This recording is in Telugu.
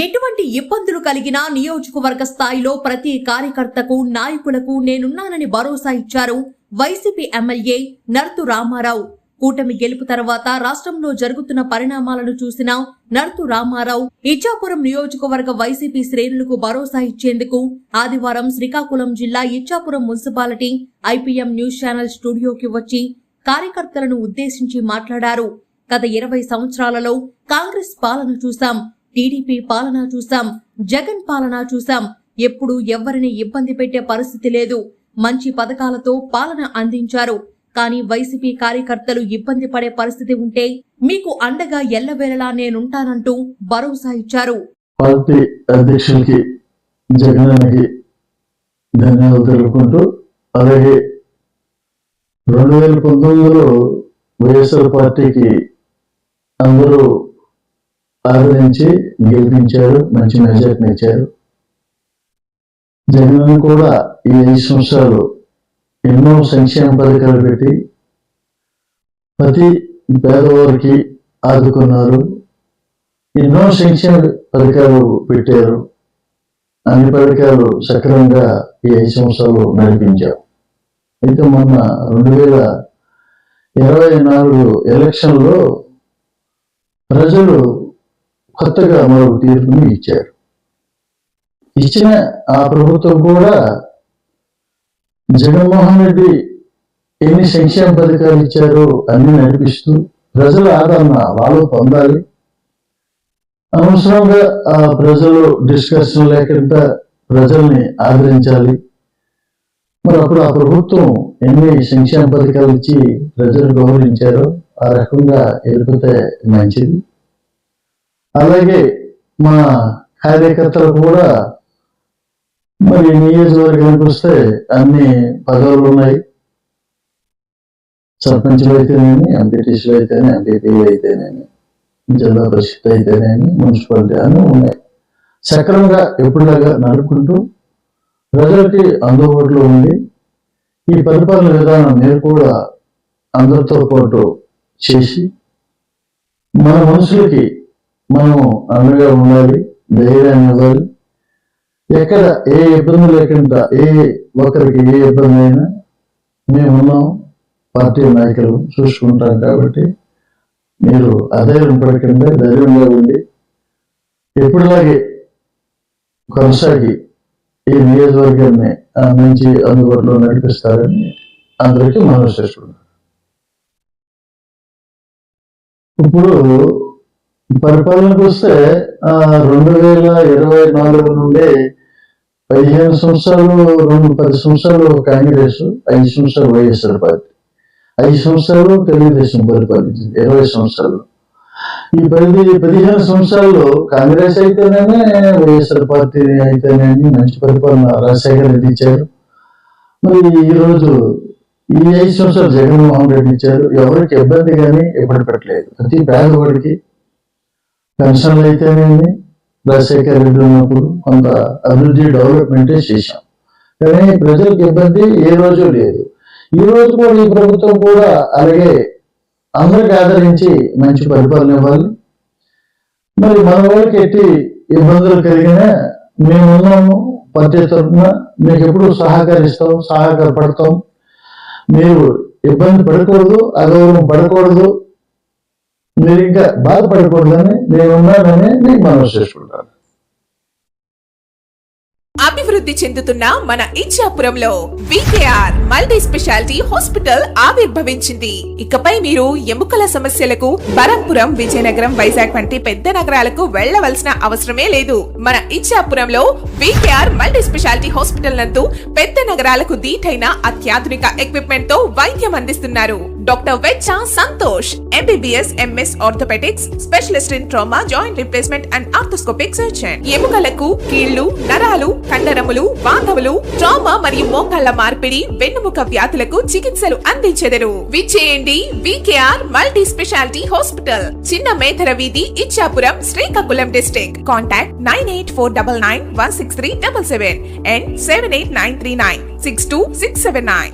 ఎటువంటి ఇబ్బందులు కలిగినా నియోజకవర్గ స్థాయిలో ప్రతి కార్యకర్తకు నాయకులకు నేనున్నానని భరోసా ఇచ్చారు వైసీపీ ఎమ్మెల్యే నర్తు రామారావు. కూటమి గెలుపు తర్వాత రాష్ట్రంలో జరుగుతున్న పరిణామాలను చూసిన నర్తు రామారావు ఇచ్చాపురం నియోజకవర్గ వైసీపీ శ్రేణులకు భరోసా ఇచ్చేందుకు ఆదివారం శ్రీకాకుళం జిల్లా Ichchapuram municipality IPM news channel స్టూడియోకి వచ్చి కార్యకర్తలను ఉద్దేశించి మాట్లాడారు. గత ఇరవై సంవత్సరాలలో కాంగ్రెస్ పాలన చూశాం. టీడీపీ పాలన చూశాం జగన్ పాలన చూశాం. ఎప్పుడు ఎవ్వరిని ఇబ్బంది పెట్టే పరిస్థితి లేదు. మంచి పథకాలతో పాలన అందించారు. కానీ వైసీపీ కార్యకర్తలు ఇబ్బంది పడే పరిస్థితి ఉంటే మీకు అండగా ఎల్లవేళలా నేనుంటానంటూ భరోసా ఇచ్చారు. పార్టీ అధ్యక్షునికి జగనానికి ధన్యవాదాలు తెలుపుకుంటూ అలాగే రెండు వేల పంతొమ్మిదిలో వైఎస్ఆర్ పార్టీకి అందరూ ఆదరించి గెలిపించారు మంచి మెజార్టీని ఇచ్చారు జగన్ కూడా ఈ ఐదు సంవత్సరాలు ఎన్నో సంక్షేమ పథకాలు పెట్టి ప్రతి పేదవారికి ఆదుకున్నారు. ఎన్నో సంక్షేమ పథకాలు పెట్టారు. అన్ని పథకాలు సక్రమంగా ఈ ఐదు సంవత్సరాలు నడిపించాం అయితే మొన్న రెండు వేల ఇరవై నాలుగు ఎలక్షన్లో ప్రజలు కొత్తగా మరో తీర్పుని ఇచ్చారు. ఇచ్చిన ఆ ప్రభుత్వం కూడా జగన్మోహన్ రెడ్డి ఎన్ని సంక్షేమ పథకాలు ఇచ్చారో అన్ని నడిపిస్తూ ప్రజల ఆదరణ వాళ్ళు పొందాలి. అనవసరంగా ఆ ప్రజలు డిస్కషన్ లేకుండా ప్రజల్ని ఆదరించాలి. మరి అప్పుడు ఆ ప్రభుత్వం ఎన్ని సంక్షేమ పథకాలు ఇచ్చి ప్రజలు గౌరవించారో ఆ రకంగా ఎదుర్కొతే మంచిది. అలాగే మా కార్యకర్తలు కూడా మరి నియోజకవర్గానికి వస్తే అన్ని పదవులు ఉన్నాయి. సర్పంచులు అయితేనేమి ఎంపీటీసీలు అయితేనే ఎంపీపీలు అయితేనేమి జిల్లా పరిషత్ అయితేనేమి మున్సిపాలిటీ అని ఉన్నాయి. సక్రమంగా ఎప్పుడులాగా నడుపుకుంటూ ప్రజలకి అందుబాటులో ఉండి ఈ పరిపాలన విధానం మీరు కూడా అందరితో పాటు చేసి మన మనుషులకి మనం అండగా ఉండాలి ధైర్యాన్ని ఇవ్వాలి ఎక్కడ ఏ ఇబ్బంది లేకుండా ఏ ఒక్కరికి ఏ ఇబ్బంది అయినా మేమున్నాం పార్టీ నాయకులు చూసుకుంటాం కాబట్టి మీరు అధైర్యం పడకుండా ధైర్యంగా ఉండి ఎప్పుడులాగే కొనసాగి ఈ నియోజకవర్గాన్ని మంచి అందుబాటులో నడిపిస్తారని అందరికీ మనం చేసుకుంటాం ఇప్పుడు పరిపాలనకు వస్తే రెండు వేల ఇరవై నాలుగు నుండి పదిహేను సంవత్సరాలు రెండు పది సంవత్సరాలు కాంగ్రెస్ ఐదు సంవత్సరాలు వైఎస్ఆర్ పార్టీ. ఐదు సంవత్సరాలు తెలుగుదేశం పరిపాలించింది ఇరవై సంవత్సరాలు. ఈ పది పదిహేను సంవత్సరాల్లో కాంగ్రెస్ అయితేనే వైఎస్ఆర్ పార్టీ అయితేనే మంచి పరిపాలన రాజశేఖర రెడ్డి ఇచ్చారు. మరి ఈ రోజు ఈ ఐదు సంవత్సరాలు జగన్మోహన్ రెడ్డి ఇచ్చారు. ఎవరికి ఇబ్బంది కానీ ఇబ్బంది పెట్టలేదు. ప్రతి పేదవాడికి పెన్షన్లు అయితేనేమి రాజశేఖర రెడ్డి ఉన్నప్పుడు కొంత అభివృద్ధి డెవలప్మెంటే చేశాం. కానీ ప్రజలకు ఇబ్బంది ఏ రోజు లేదు. ఈ రోజు కూడా ఈ ప్రభుత్వం కూడా అలాగే అందరికి ఆదరించి మంచి పరిపాలన ఇవ్వాలి. మరి మన వాళ్ళకి ఎట్టి ఇబ్బందులు కలిగినా మేము ఉన్నాము పార్టీ తరఫున మీకు ఎప్పుడు సహకరిస్తాం సహకారపడతాం మీరు ఇబ్బంది పడకూడదు అగౌరవం పడకూడదు. మీరు ఇంకా బాధపడకూడదని నేను ఉన్నానని మీకు మనం చేసుకుంటాను అభివృద్ధి చెందుతున్న మన ఇచ్చాపురంలో వికేఆర్ మల్టీ స్పెషాలిటీ హాస్పిటల్ ఆవిర్భవించింది. ఇకపై మీరు ఎముకల సమస్యలకు బరంపురం విజయనగరం వైజాగ్ వంటి పెద్ద నగరాలకు వెళ్ళవలసిన అవసరమే లేదు. మన ఇచ్చాపురంలో వికేఆర్ మల్టీ స్పెషాలిటీ హాస్పిటల్ నందు పెద్ద నగరాలకు దీటైన అత్యాధునిక ఎక్విప్మెంట్తో వైద్యం అందిస్తున్నారు. Doctor Vechcha Santosh MBBS MS orthopedics specialist in trauma joint replacement and arthroscopic surgeon ఎముకలకు కీళ్ళు నరాలు కండరములు వాతవులు ట్రామా మరియు మోకాళ్ళ మార్పిడి వెన్నుముక వ్యాధులకు చికిత్సలు అందించెదరు. విచ్చేయండి వికేఆర్ మల్టీ స్పెషాలిటీ హాస్పిటల్. చిన్న మేధర వీధి Ichchapuram Srikakulam district. Contact nine eight four double nine one six three double seven and seven eight nine three nine six two six seven nine.